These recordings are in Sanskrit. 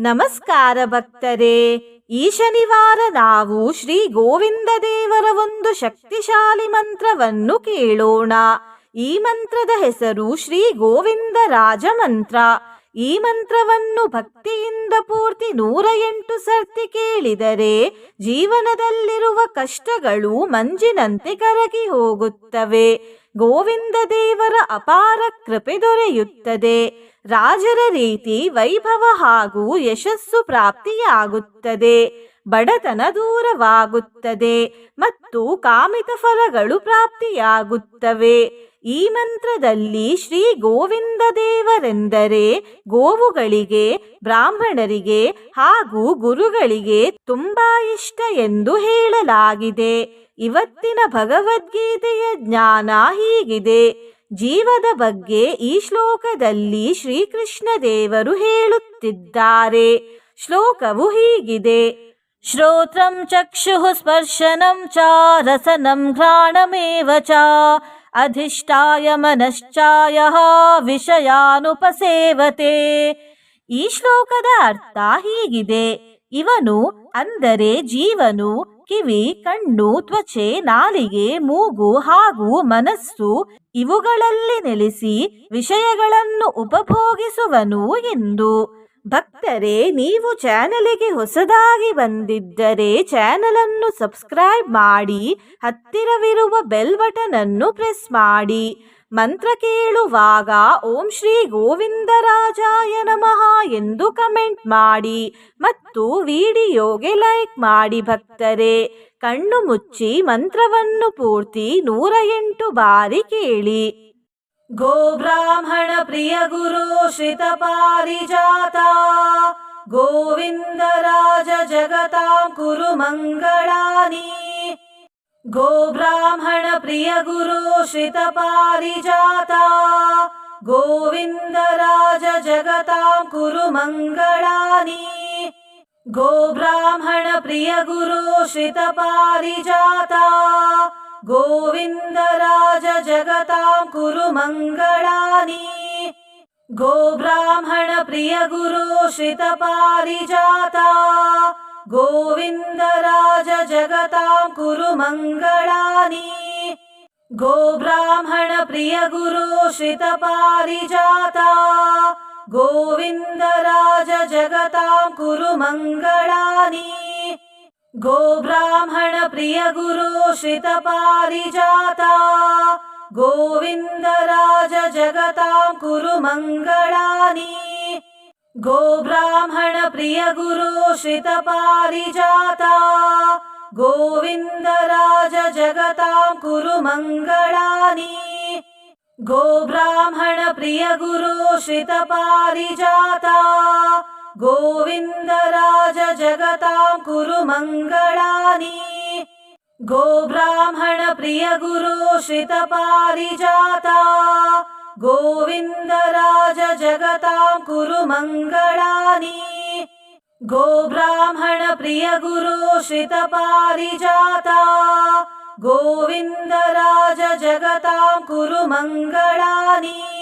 ನಮಸ್ಕಾರ ಭಕ್ತರೇ. ಈ ಶನಿವಾರ ನಾವು ಶ್ರೀ ಗೋವಿಂದ ದೇವರ ಒಂದು ಶಕ್ತಿಶಾಲಿ ಮಂತ್ರವನ್ನು ಕೇಳೋಣ. ಈ ಮಂತ್ರದ ಹೆಸರು ಶ್ರೀ ಗೋವಿಂದ ರಾಜ ಮಂತ್ರ ಈ ಮಂತ್ರವನ್ನು ಭಕ್ತಿಯಿಂದ ಪೂರ್ತಿ ನೂರ ಎಂಟು ಸರ್ತಿ ಕೇಳಿದರೆ ಜೀವನದಲ್ಲಿರುವ ಕಷ್ಟಗಳು ಮಂಜಿನಂತೆ ಕರಗಿ ಹೋಗುತ್ತವೆ. ಗೋವಿಂದ ದೇವರ ಅಪಾರ ಕೃಪೆ ದೊರೆಯುತ್ತದೆ. ರಾಜರ ರೀತಿ ವೈಭವ ಹಾಗೂ ಯಶಸ್ಸು ಪ್ರಾಪ್ತಿಯಾಗುತ್ತದೆ. ಬಡತನ ದೂರವಾಗುತ್ತದೆ ಮತ್ತು ಕಾಮಿತ ಫಲಗಳು ಪ್ರಾಪ್ತಿಯಾಗುತ್ತವೆ. ಈ ಮಂತ್ರದಲ್ಲಿ ಶ್ರೀ ಗೋವಿಂದ ದೇವರೆಂದರೆ ಗೋವುಗಳಿಗೆ, ಬ್ರಾಹ್ಮಣರಿಗೆ ಹಾಗೂ ಗುರುಗಳಿಗೆ ತುಂಬಾ ಇಷ್ಟ ಎಂದು ಹೇಳಲಾಗಿದೆ. ಇವತ್ತಿನ ಭಗವದ್ಗೀತೆಯ ಜ್ಞಾನ ಹೀಗಿದೆ. ಜೀವದ ಬಗ್ಗೆ ಈ ಶ್ಲೋಕದಲ್ಲಿ ಶ್ರೀಕೃಷ್ಣ ದೇವರು ಹೇಳುತ್ತಿದ್ದಾರೆ. ಶ್ಲೋಕವು ಹೀಗಿದೆ. ಶ್ರೋತ್ರಂ ಚಕ್ಷುಃ ಸ್ಪರ್ಶನಂ ಚ ರಸನಂ ಘ್ರಾಣಮೇವ ಚ ಅಧಿಷ್ಠಾಯ ಮನಶ್ಚಾಯ ವಿಷಯಾನುಪಸೇವತೆ. ಈ ಶ್ಲೋಕದ ಅರ್ಥ ಹೀಗಿದೆ. ಇವನು ಅಂದರೆ ಜೀವನು, ಕಿವಿ, ಕಣ್ಣು, ತ್ವಚೆ, ನಾಲಿಗೆ, ಮೂಗು ಹಾಗೂ ಮನಸ್ಸು ಇವುಗಳಲ್ಲಿ ನೆಲೆಸಿ ವಿಷಯಗಳನ್ನು ಉಪಭೋಗಿಸುವನು ಎಂದು. ಭಕ್ತರೇ, ನೀವು ಚಾನಲಿಗೆ ಹೊಸದಾಗಿ ಬಂದಿದ್ದರೆ ಚಾನಲ್ ಅನ್ನು ಸಬ್ಸ್ಕ್ರೈಬ್ ಮಾಡಿ, ಹತ್ತಿರವಿರುವ ಬೆಲ್ ಬಟನ್ ಅನ್ನು ಪ್ರೆಸ್ ಮಾಡಿ. ಮಂತ್ರ ಕೇಳುವಾಗ ಓಂ ಶ್ರೀ ಗೋವಿಂದರಾಜಾಯ ನಮಃ ಎಂದು ಕಮೆಂಟ್ ಮಾಡಿ ಮತ್ತು ವಿಡಿಯೋಗೆ ಲೈಕ್ ಮಾಡಿ ಭಕ್ತರೇ. ಕಣ್ಣು ಮುಚ್ಚಿ ಮಂತ್ರವನ್ನು ಪೂರ್ತಿ ನೂರ ಎಂಟು ಬಾರಿ ಕೇಳಿ. गोब्राह्मण प्रिय गुरोषित पारिजाता गोविन्दराज जगतां कुरु मङ्गलानि। गोब्राह्मण प्रिय गुरोषित पारिजाता गोविन्दराज जगतां कुरु मङ्गलानि। गोब्राह्मण प्रिय गुरोषित पारिजाता गोविन्दराज जगतां कुरु मङ्गलानि। गोब्राह्मण प्रिय गुरोषित पारिजाता गोविन्दराज जगतां कुरु मङ्गलानि। गोब्राह्मण प्रिय गुरोषित पारिजाता गोविन्दराज जगतां कुरु मङ्गलानि। गोब्राह्मण प्रिय गुरोषित पारिजाता गोविन्दराज जगतां कुरु मङ्गलानि गोब्राह्मण प्रिय गुरोषित पारिजाता गोविन्दराज जगतां कुरु मङ्गलानि गोब्राह्मण प्रिय गुरोषित पारिजाता गोविन्दराज जगतां कुरु मङ्गलानि। गोब्राह्मण प्रियगुरोश्रित पारिजाता गोविन्दराज जगतां कुरु मङ्गलानि। गोब्राह्मण प्रियगुरोश्रित पारिजाता गोविन्दराज जगतां कुरु मङ्गलानि।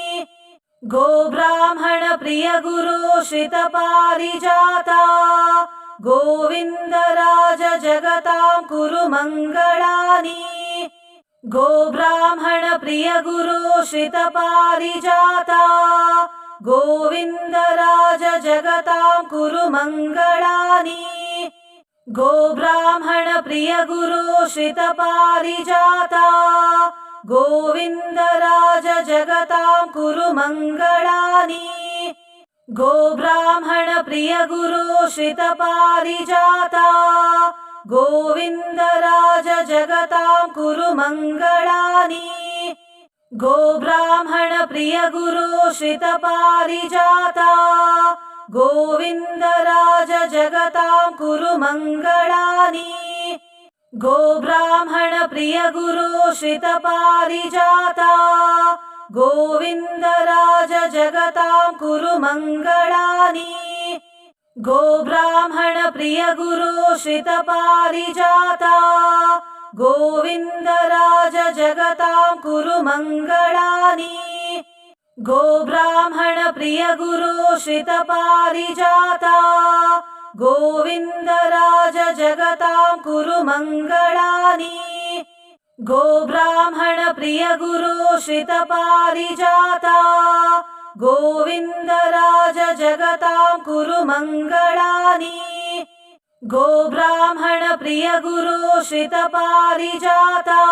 गोब्राह्मण प्रिय गुरोषित पारिजाता गोविन्दराज जगतां कुरु मङ्गलानि। गोब्राह्मण प्रिय गुरोषित पारिजाता गोविन्दराज जगतां कुरु मङ्गलानि। गोब्राह्मण प्रिय गुरोषित पारिजाता गोविन्दराज जगतां कुरु मङ्गलानि। गोब्राह्मण प्रियगुरोषित पारिजाता गोविन्दराज जगतां कुरु मङ्गलानि। गोब्राह्मण प्रियगुरोषित पारिजाता गोविन्दराज जगतां कुरु मङ्गलानि। गोब्राह्मण प्रिय गुरोषित पारिजाता। गोविन्दराज जगतां कुरु मङ्गलानि गोब्राह्मण प्रिय गुरोषित पारिजाता। गोविन्दराज जगतां कुरु मङ्गलानि गोब्राह्मण प्रिय गुरोषित पारिजाता। गोविन्दराज जगतां कुरु मङ्गलानि। गोब्राह्मण प्रिय प्रियगुरोषित पारिजाता गोविन्दराज जगतां कुरु मङ्गलानि। गोब्राह्मण प्रिय प्रियगुरोषित पारिजाता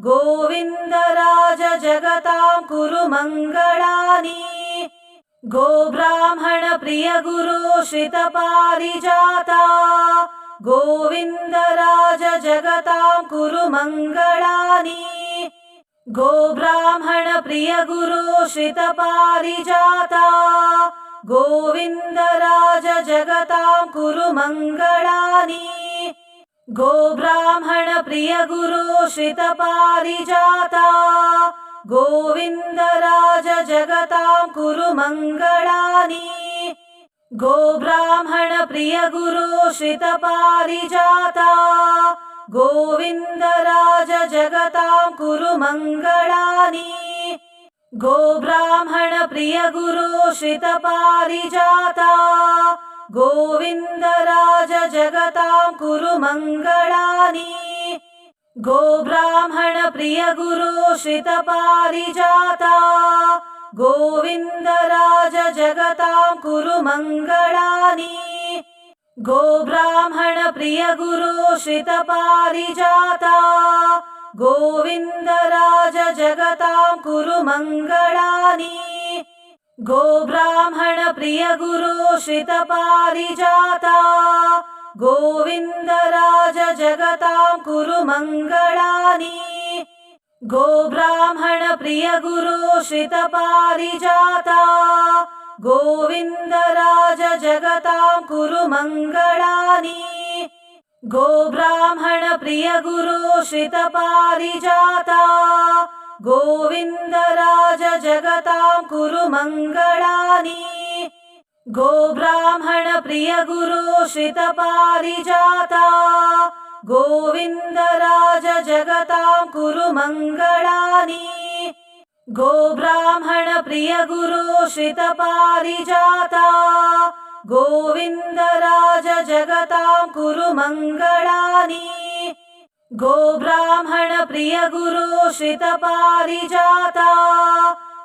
गोविन्दराज जगतां कुरु मङ्गलानि। गोब्राह्मण प्रिय गुरो श्रितपारिजाता गोविन्द राज जगतां कुरु मङ्गलानि गोब्राह्मण प्रिय गुरो श्रितपारिजाता गोविन्द राज जगतां कुरु मङ्गलानि गोब्राह्मण प्रिय गुरो श्रितपारिजाता गोविन्द राज जगतां कुरु मङ्गलानि गोब्राह्मण प्रिय गुरो श्रितपारिजाता गोविन्द राज जगतां कुरु मङ्गलानि गोब्राह्मण प्रिय गुरो श्रितपारिजाता गोविन्द राज जगतां कुरु मङ्गलानि गोब्राह्मण प्रिय गुरो श्रितपारिजाता गोविन्द राज जगतां कुरु मङ्गलानि। गोब्राह्मण प्रिय गुरो श्रितपारिजाता। गोविन्द राज जगतां कुरु मङ्गलानि। गोब्राह्मण प्रिय गुरो श्रितपारिजाता। गोविन्द राज जगतां कुरु मङ्गलानि गोब्राह्मण प्रिय गुरो श्रितपारिजाता गोविन्द राज जगतां कुरु मङ्गलानि गोब्राह्मण प्रिय गुरो श्रितपारिजाता गोविन्द राज जगतां कुरु मङ्गलानि गोब्राह्मण प्रिय गुरो श्रितपारिजाता गोविन्द राज जगतां कुरु मङ्गलानि। गोब्राह्मण प्रिय गुरो श्रितपारिजाता। गोविन्द राज जगतां कुरु मङ्गलानि। गोब्राह्मण प्रिय गुरो श्रितपारिजाता।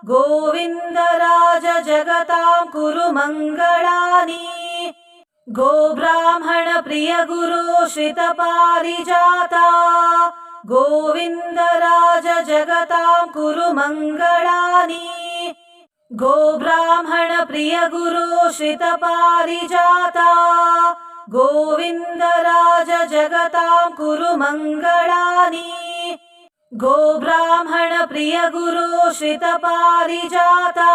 गोविन्द राज जगतां कुरु मङ्गलानि गोब्राह्मण प्रिय गुरो श्रितपारिजाता। गोविन्द राज जगतां कुरु मङ्गलानि गोब्राह्मण प्रिय गुरो श्रितपारिजाता। गोविन्द राज जगतां कुरु मङ्गलानि गोब्राह्मण प्रिय गुरो श्रितपारिजाता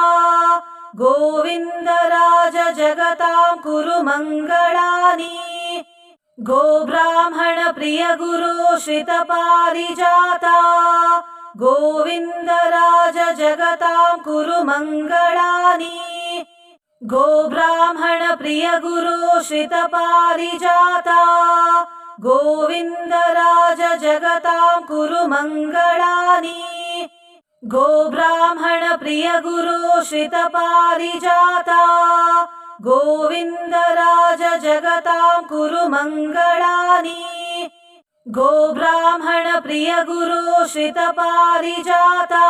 गोविन्द राज जगतां कुरु मङ्गलानि। गोब्राह्मण प्रिय गुरो श्रितपारिजाता। गोविन्द राज जगतां कुरु मङ्गलानि। गोब्राह्मण प्रिय गुरो श्रितपारिजाता। गोविन्द राज जगतां कुरु मङ्गलानि गोब्राह्मण प्रिय गुरो श्रितपारिजाता गोविन्द राज जगतां कुरु मङ्गलानि। गोब्राह्मण प्रिय गुरो श्रितपारिजाता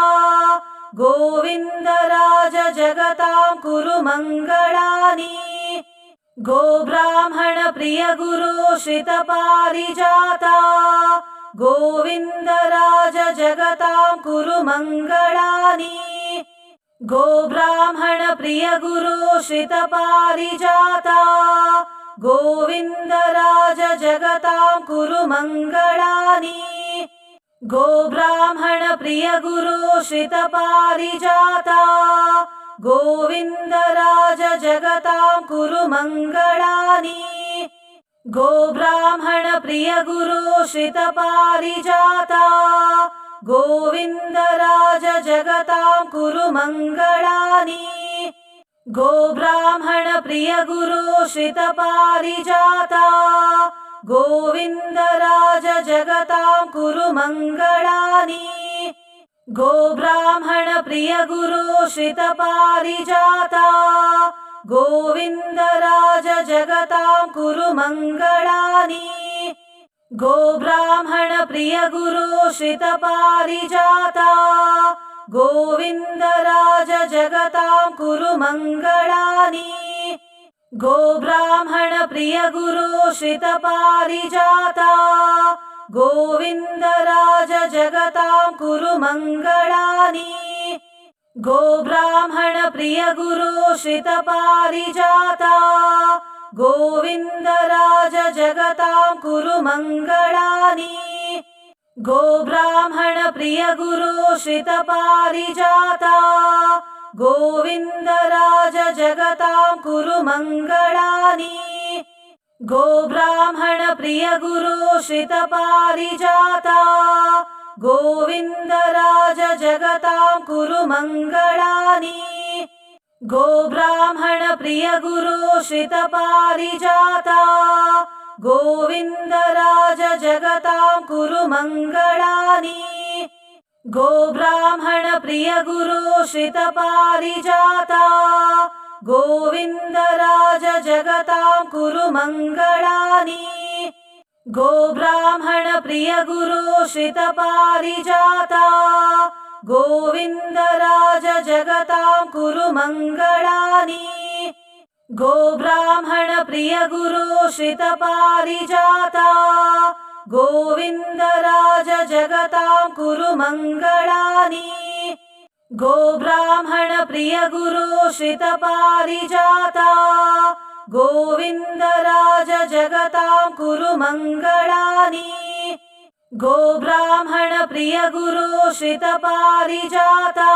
गोविन्द राज जगतां कुरु मङ्गलानि। गोब्राह्मण प्रिय गुरो श्रितपारिजाता गोविन्द राज जगतां कुरु मङ्गलानि। गोब्राह्मण प्रिय गुरो श्रितपारिजाता। गोविन्द राज जगतां कुरु मङ्गलानि। गोब्राह्मण प्रिय गुरो श्रितपारिजाता। गोविन्द राज जगतां कुरु मङ्गलानि गोब्राह्मण प्रिय गुरो श्रितपारिजाता। गोविन्द राज जगतां कुरु मङ्गलानि। गोब्राह्मण प्रिय गुरो श्रितपारिजाता। गोविन्द राज जगतां कुरु मङ्गलानि। गोब्राह्मण प्रिय गुरो श्रितपारिजाता गोविन्द राज जगतां कुरु मङ्गलानि। गोब्राह्मण प्रिय गुरु श्रितपारिजाता। गोविन्द राज जगतां कुरु मङ्गलानि। गोब्राह्मण प्रिय गुरु श्रितपारिजाता। गोविन्द राज जगतां कुरु मङ्गलानि गोब्राह्मण प्रिय गुरु श्रितपारिजाता गोविन्द राज जगतां कुरु मङ्गलानि। गोब्राह्मण प्रिय गुरु श्रितपारिजाता गोविन्द राज जगतां कुरु मङ्गलानि। गोब्राह्मण प्रिय गुरु श्रितपारिजाता गोविन्द राज जगतां कुरु मङ्गलानि। गोब्राह्मण प्रिय गुरु श्रितपारिजाता। गोविन्द राज जगतां कुरु मङ्गलानि। गोब्राह्मण प्रिय गुरु श्रितपारिजाता। गोविन्द राज जगतां कुरु मङ्गलानि गोब्राह्मण प्रिय गुरु श्रितपारिजाता गोविन्द राज जगतां कुरु मङ्गलानि। गोब्राह्मण प्रिय गुरु श्रितपारिजाता गोविन्द राज जगतां कुरु मङ्गलानि। गोब्राह्मण प्रिय गुरु श्रितपारिजाता गोविन्द राज जगतां कुरु मङ्गलानि। गोब्राह्मण प्रिय गुरु श्रितपारिजाता।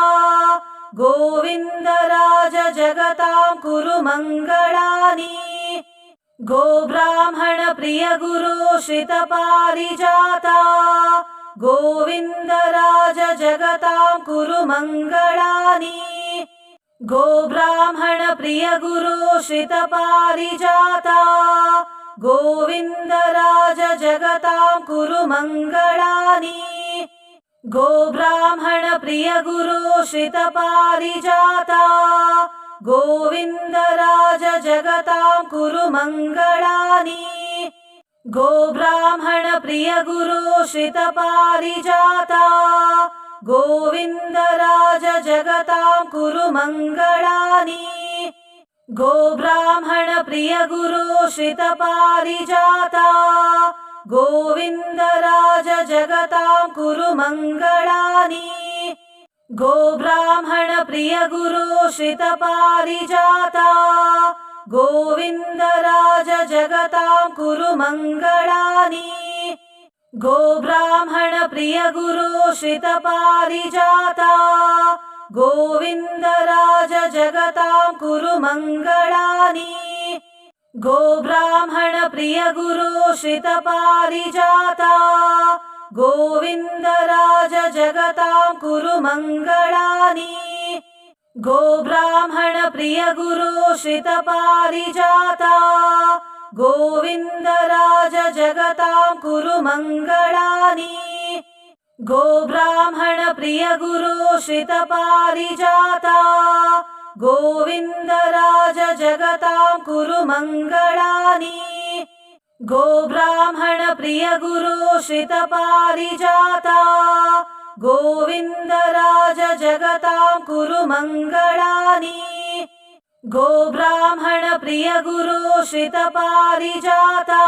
गोविन्द राज जगतां कुरु मङ्गलानि। गोब्राह्मण प्रिय गुरु श्रितपारिजाता। गोविन्द राज जगतां कुरु मङ्गलानि गोब्राह्मण प्रिय गुरु श्रितपारिजाता गोविन्द राज जगतां कुरु मङ्गलानि। गोब्राह्मण प्रिय गुरु श्रितपारिजाता गोविन्द राज जगतां कुरु मङ्गलानि। गोब्राह्मण प्रिय गुरु श्रितपारिजाता गोविन्द राज जगतां कुरु मङ्गलानि। गोब्राह्मण प्रिय गुरु श्रितपारिजाता। गोविन्द राज जगतां कुरु मङ्गलानि। गोब्राह्मण प्रिय गुरु श्रितपारिजाता। गोविन्द राज जगतां कुरु मङ्गलानि गोब्राह्मण प्रिय गुरु श्रितपारिजाता गोविन्द राज जगतां कुरु मङ्गलानि। गोब्राह्मण प्रिय गुरु श्रितपारिजाता गोविन्द राज जगतां कुरु मङ्गलानि। गोब्राह्मण प्रिय गुरु श्रितपारिजाता गोविन्द राज जगतां कुरु मङ्गलानि। गोब्राह्मण प्रिय गुरु श्रितपारिजाता। गोविन्द राज जगतां कुरु मङ्गलानि। गोब्राह्मण प्रिय गुरु श्रितपारिजाता। गोविन्द राज जगतां कुरु मङ्गलानि गोब्राह्मण प्रिय गुरु श्रितपारिजाता।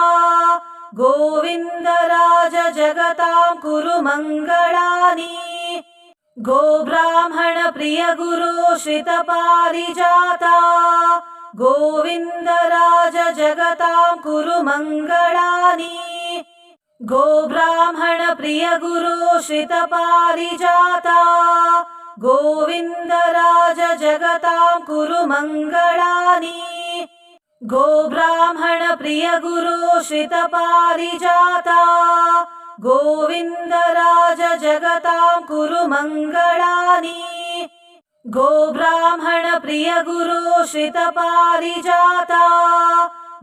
गोविन्द राज जगतां कुरु मङ्गलानि। गोब्राह्मण प्रिय गुरु श्रितपारिजाता। गोविन्द राज जगतां कुरु मङ्गलानि। गोब्राह्मण प्रिय गुरु श्रितपारिजाता गोविन्द राज जगतां कुरु मङ्गलानि। गोब्राह्मण प्रिय गुरु श्रितपारिजाता। गोविन्द राज जगतां कुरु मङ्गलानि। गोब्राह्मण प्रिय गुरु श्रितपारिजाता।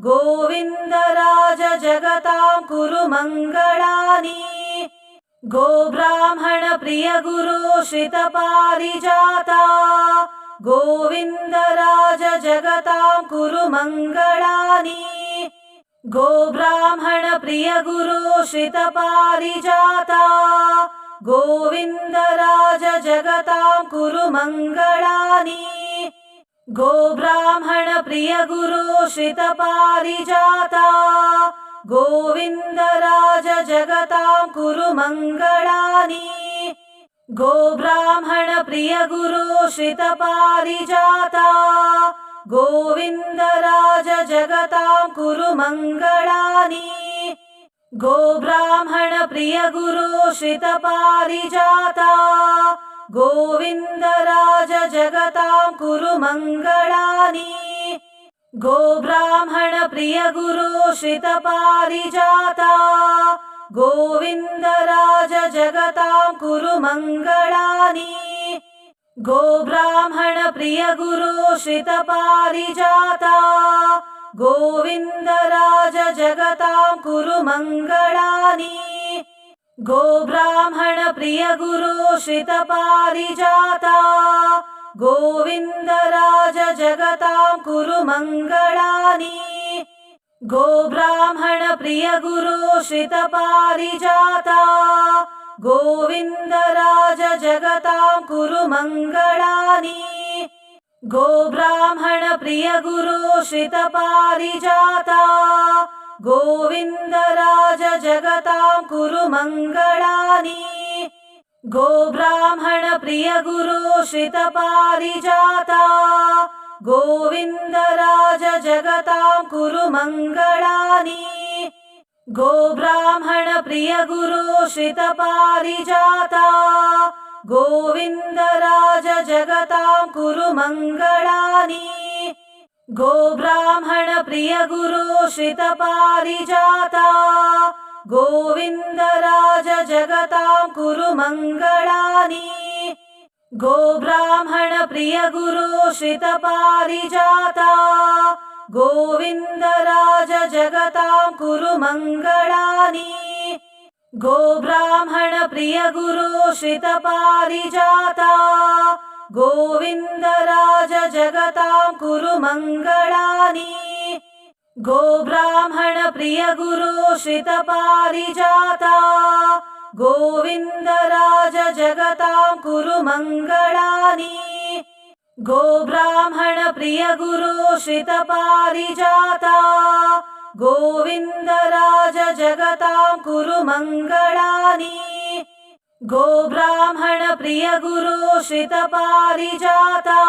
गोविन्द राज जगतां कुरु मङ्गलानि गोब्राह्मण प्रिय गुरु श्रितपारिजाता गोविन्द राज जगतां कुरु मङ्गलानि गोब्राह्मण प्रिय गुरो श्रितपारिजाता गोविन्द राज जगतां कुरु मङ्गलानि गोब्राह्मण प्रिय गुरो श्रितपारिजाता गोविन्द राज जगतां कुरु मङ्गलानि। गोब्राह्मण प्रिय गुरो श्रितपारिजाता। गोविन्द राज जगतां कुरु मङ्गलानि। गोब्राह्मण प्रिय गुरो श्रितपारिजाता। गोविन्द राज जगतां कुरु मङ्गलानि गोब्राह्मण प्रिय गुरो श्रितपारिजाता। गोविन्द राज जगतां कुरु मङ्गलानि गोब्राह्मण प्रिय गुरो श्रितपारिजाता। गोविन्द राज जगतां कुरु मङ्गलानि गोब्राह्मण प्रिय गुरो श्रितपारिजाता गोविन्द राज जगतां कुरु मङ्गलानि। गोब्राह्मण प्रिय गुरो श्रितपारिजाता। गोविन्द राज जगतां कुरु मङ्गलानि। गोब्राह्मण प्रिय गुरो श्रितपारिजाता। गोविन्द राज जगतां कुरु मङ्गलानि गोब्राह्मण प्रिय गुरो श्रितपारिजाता गोविन्द राज जगतां कुरु मङ्गलानि गोब्राह्मण प्रिय गुरो श्रितपारिजाता गोविन्द राज जगतां कुरु मङ्गलानि गोब्राह्मण प्रिय गुरो श्रितपारिजाता गोविन्द राज जगतां कुरु मङ्गलानि। गोब्राह्मण प्रिय गुरो श्रितपारिजाता गोविन्द राज जगतां कुरु मङ्गलानि। गोब्राह्मण प्रिय गुरो श्रितपारिजाता गोविन्द राज जगतां कुरु मङ्गलानि गोब्राह्मण प्रिय गुरो श्रितपारिजाता गोविन्द राज जगतां कुरु मङ्गलानि गोब्राह्मण प्रिय गुरो श्रितपारिजाता गोविन्द राज जगतां कुरु मङ्गलानि गोब्राह्मण प्रिय गुरो श्रितपारिजाता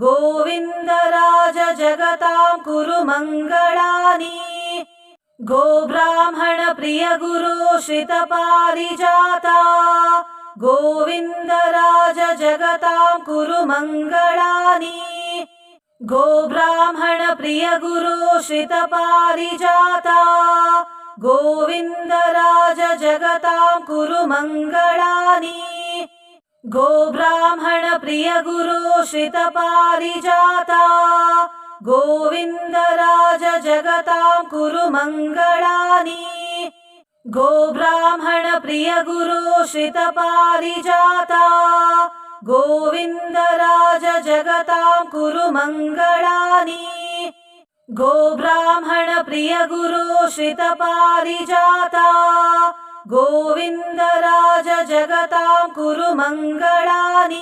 गोविन्द राज जगतां कुरु मङ्गलानि। गोब्राह्मण प्रिय गुरो श्रितपारिजाता। गोविन्द राज जगतां कुरु मङ्गलानि। गोब्राह्मण प्रिय गुरो श्रितपारिजाता। गोविन्द राज जगतां कुरु मङ्गलानि गोब्राह्मण प्रिय गुरो श्रितपारिजाता गोविन्द राज जगतां कुरु मङ्गलानि गोब्राह्मण प्रिय गुरो श्रितपारिजाता गोविन्द राज जगतां कुरु मङ्गलानि गोब्राह्मण प्रिय गोविन्द राज जगतां कुरु मङ्गलानि।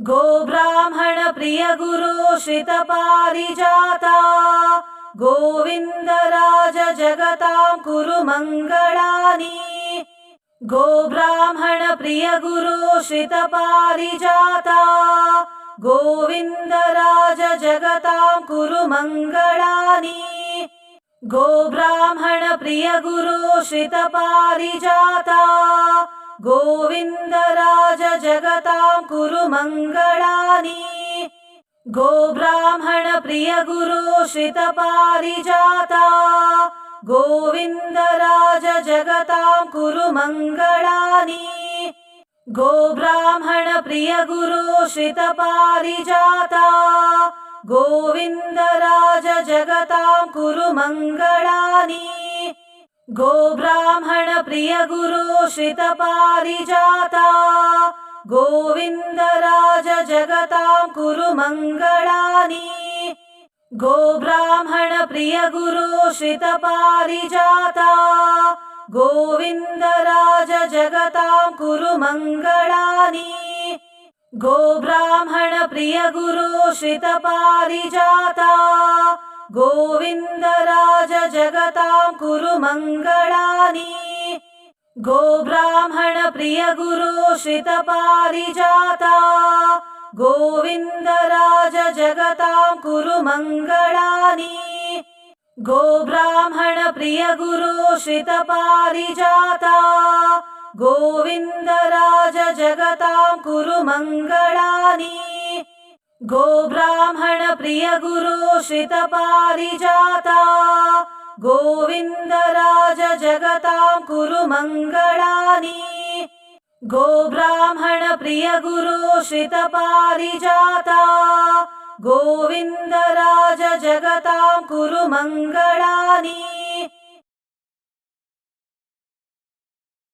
गोब्राह्मण प्रिय गुरो श्रितपारिजाता। गोविन्द राज जगतां कुरु मङ्गलानि। गोब्राह्मण प्रिय गुरो श्रितपारिजाता। गोविन्द राज जगतां कुरु मङ्गलानि गोब्राह्मण प्रिय गुरो श्रितपारिजाता गोविन्द राज जगतां कुरु मङ्गलानि गोब्राह्मण प्रिय गुरो श्रितपारिजाता गोविन्द राज जगतां कुरु मङ्गलानि गोब्राह्मण प्रिय गोविन्द राज जगतां कुरु मङ्गलानि। गोब्राह्मण प्रिय गुरो श्रितपारिजाता। गोविन्दराज जगतां कुरु मङ्गलानि। गोब्राह्मणप्रिय गुरो श्रितपारिजाता। गोविन्दराज जगतां कुरु मङ्गलानि गोब्राह्मणप्रिय गुरो श्रितपारिजाता गोविन्दराज जगतां कुरु मङ्गलानि गोब्राह्मणप्रिय गुरो श्रितपारिजाता गोविन्दराज जगतां कुरु मङ्गलानि गोब्राह्मणप्रिय गुरो श्रितपारिजाता गोविन्दराज जगतां कुरु मङ्गलानि। गोब्राह्मणप्रिय गुरो श्रितपारिजाता। गोविन्दराज जगतां कुरु मङ्गलानि। गोब्राह्मणप्रिय गुरो श्रितपारिजाता। गोविन्दराज जगतां कुरु मङ्गलानि